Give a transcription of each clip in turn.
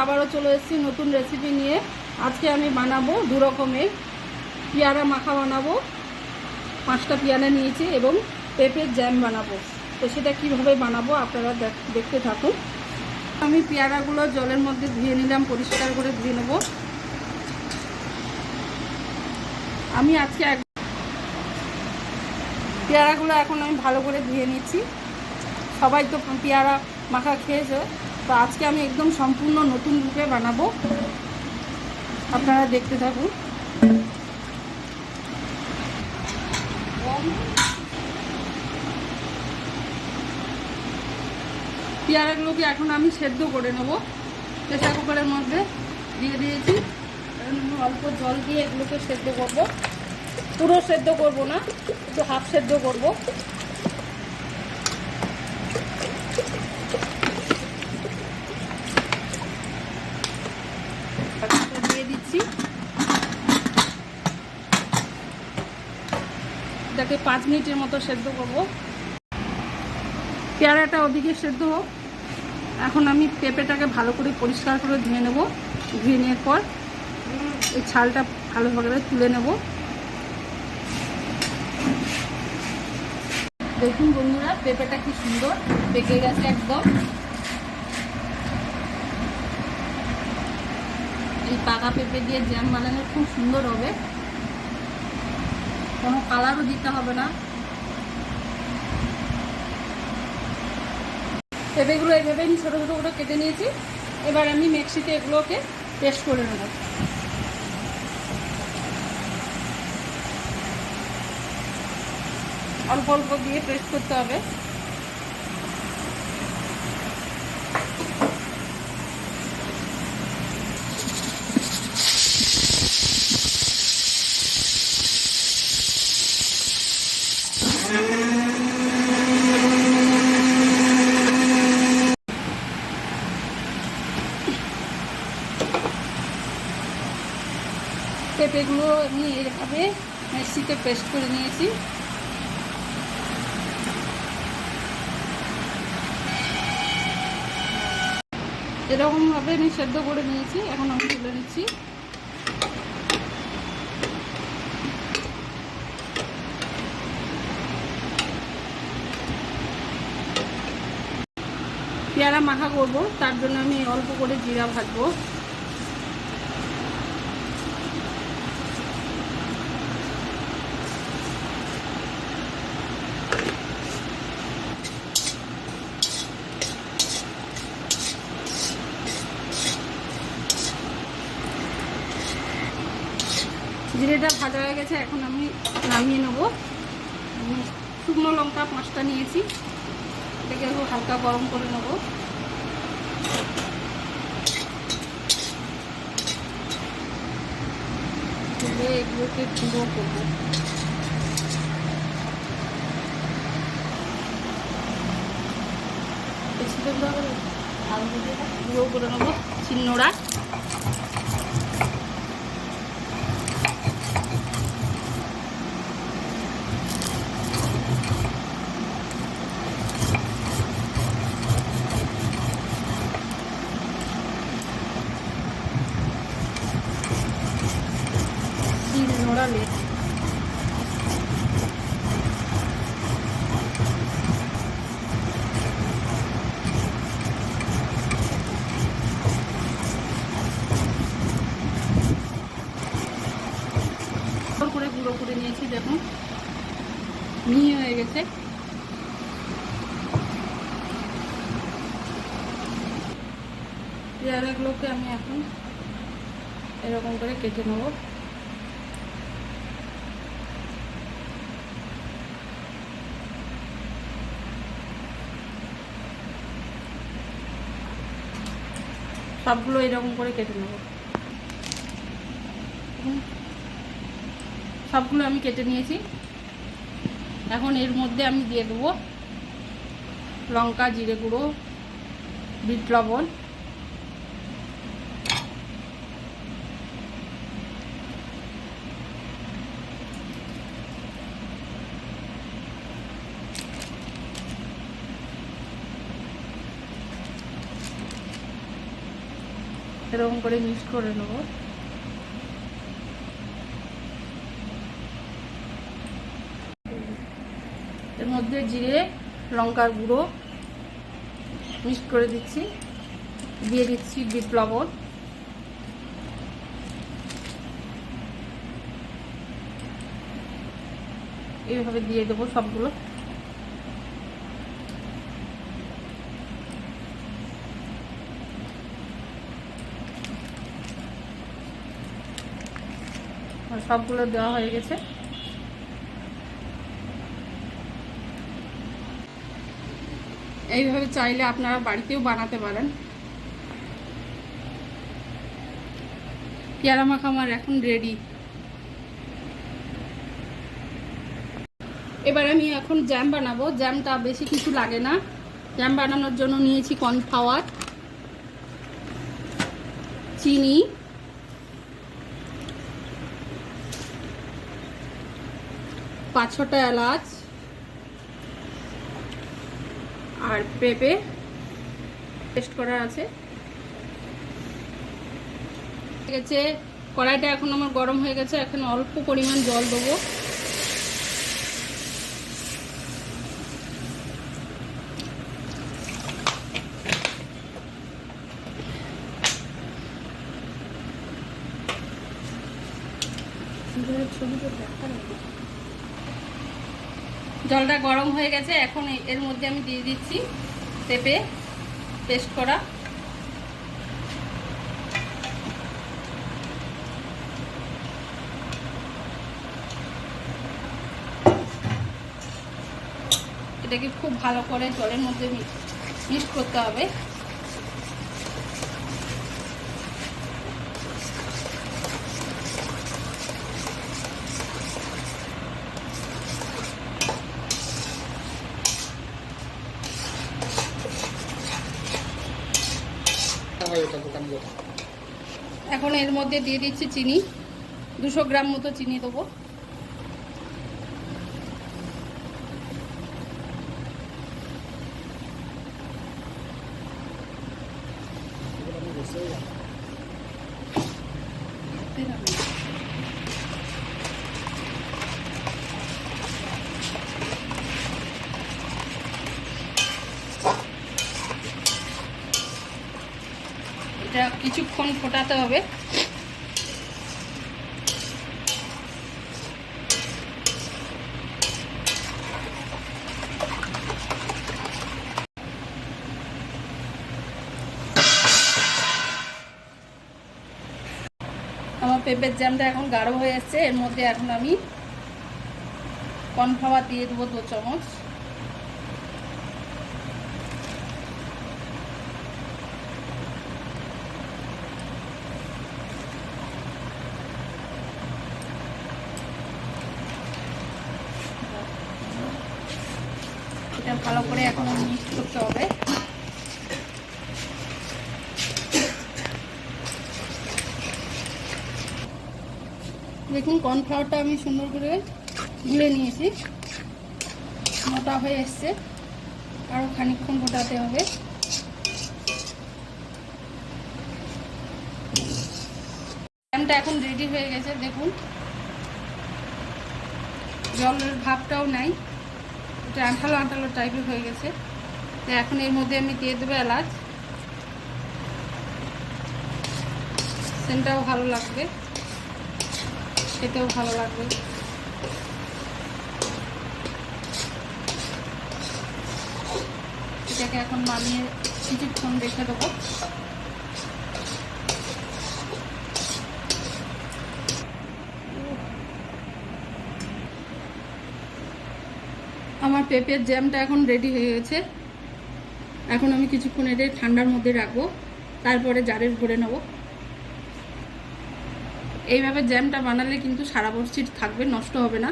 আবারও চলে এসেছি নতুন রেসিপি নিয়ে। আজকে আমি বানাবো দু রকমের পেয়ারা মাখা বানাবো। পাঁচটা পেয়ারা নিয়েছি এবং পেঁপের জ্যাম বানাবো। তো সেটা কীভাবে বানাবো আপনারা দেখ- দেখতে থাকুন। আমি পেয়ারাগুলো জলের মধ্যে ধুয়ে নিলাম, পরিষ্কার করে ধুয়ে নেব। আমি আজকে এক পেয়ারাগুলো এখন আমি ভালো করে ধুয়ে নিচ্ছি। সবাই তো পেয়ারা মাখা খেয়েছে। তো আজকে আমি একদম সম্পূর্ণ নতুন রূপে বানাবো। আপনারা দেখতে থাকুন। পেয়ারাগুলোকে এখন আমি সেদ্ধ করে নেব। প্রেশার কুকারের মধ্যে দিয়ে দিয়েছি। অল্প জল দিয়ে এগুলোকে সেদ্ধ করব। পুরো সেদ্ধ করব না, একটু হাফ সেদ্ধ করব। এটাকে পাঁচ মিনিটের মতো সেদ্ধ করব। পেয়ারাটা ওদিকে সেদ্ধ হোক। এখন আমি পেঁপেটাকে ভালো করে পরিষ্কার করে ধুয়ে নেব। ধুয়ে নেওয়ার পর এই ছালটা ভালোভাবে তুলে নেব। দেখুন বন্ধুরা, পেঁপেটা কি সুন্দর, পেকে গেছে একদম। এই পাকা পেঁপে দিয়ে জ্যাম বানানো খুব সুন্দর হবে। কোনো কালারও দিতে হবে না। পেঁপেগুলো এইভাবে আমি ছোটো ছোটো করে কেটে নিয়েছি। এবার আমি মিক্সিতে এগুলোকে পেস্ট করে নেব। অল্প অল্প দিয়ে পেস্ট করতে হবে। পেঁপেগুলো আমি এইভাবে মিক্সিতে পেস্ট করে নিয়েছি। এরকমভাবে আমি সেদ্ধ করে নিয়েছি, এখন আমি তুলে নিচ্ছি। পেয়ারা মাখা করব, তার জন্য আমি অল্প করে জিরা ভাজবো। ভাজা হয়ে গেছে, এখন আমি নামিয়ে নেব। শুকনো লঙ্কা পাঁচটা নিয়েছি। এটাকে একটু হালকা গরম করে নেব। এগুলোকে গুঁড়ো করব। গুঁড়ো করে নেব। চিন্নড়া চিন্নড়া করে গুঁড়ো করে নিয়েছি, দেখুন। মিহি হয়ে গেছে। পেয়ারাগুলোকে আমি এখন এরকম করে কেটে নেব। সবগুলো এরকম করে কেটে নেব। সবগুলো আমি কেটে নিয়েছি। এখন এর মধ্যে আমি দিয়ে দেবো লঙ্কা, জিরে গুঁড়ো, বিট লবণ। এরকম করে মিক্স করে নেব। এর মধ্যে জিরে, লঙ্কার গুঁড়ো মিক্স করে দিচ্ছি। দিয়ে দিচ্ছি বিট এইভাবে দিয়ে দেবো সবগুলো। সবগুলো দেওয়া হয়ে গেছে। এইভাবে চাইলে আপনারা বাড়িতেও বানাতে পারেন। পেয়ারা মাখা আমার এখন রেডি এবার আমি এখন জ্যাম বানাবো। জ্যামটা বেশি কিছু লাগে না। জ্যাম বানানোর জন্য নিয়েছি কর্নফ্লাওয়ার চিনি পাঁচ ছটা এলাচ আর পেঁপে টেস্ট করা আছে। ঠিক আছে, কড়াইটা এখন আমার গরম হয়ে গেছে, এখন অল্প পরিমাণ জল দেবো। জলটা গরম হয়ে গেছে, এখন এর মধ্যে আমি দিয়ে দিচ্ছি পেঁপে পেস্ট করা। এটাকে খুব ভালো করে জলের মধ্যে মিক্স করতে হবে। এখন এর মধ্যে দিয়ে দিচ্ছি চিনি। দুশো গ্রাম মতো চিনি দেবো এটা কিছুক্ষণ ফোটাতে হবে। আমার পেঁপের জ্যামটা এখন গাঢ় হয়ে এসছে, এর মধ্যে এখন আমি কর্নফ্লাওয়ার দিয়ে দেবো দু চামচ এটা ভালো করে এখন মিক্স করতে হবে। দেখুন কর্নফ্লাওয়ারটা আমি সুন্দর করে গুলে নিয়েছি। মোটা হয়ে এসছে। আরও খানিকক্ষণ ফোটাতে হবে। জ্যামটা এখন রেডি হয়ে গেছে, দেখুন। জলের ভাবটাও নাই। এটা আঠালো আঠালো টাইপের হয়ে গেছে। তো এখন এর মধ্যে আমি দিয়ে দেবো এলাচ। সেন্টটাও ভালো লাগবে। খেতেও ভালো লাগবে। এটাকে এখন নামিয়ে কিছুক্ষণ রেখে দেবো আমার পেঁপের জ্যামটা এখন রেডি হয়ে গেছে। এখন আমি কিছুক্ষণ এটা ঠান্ডার মধ্যে রাখব, তারপরে জারে ভরে নেব। এইভাবে জ্যামটা বানালে কিন্তু সারা বছর থাকবে, নষ্ট হবে না,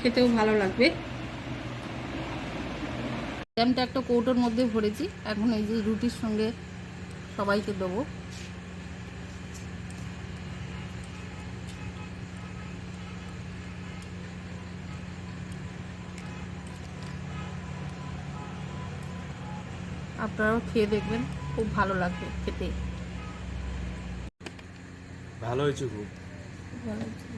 খেতেও ভালো লাগবে। জ্যামটা একটা কৌটোর মধ্যে ভরেছি, এখন এই যে রুটির সঙ্গে সবাইকে দেবো। আপনারাও খেয়ে দেখবেন খুব ভালো লাগবে খেতে। ভালো হয়েছে খুব। ভালো হয়েছে।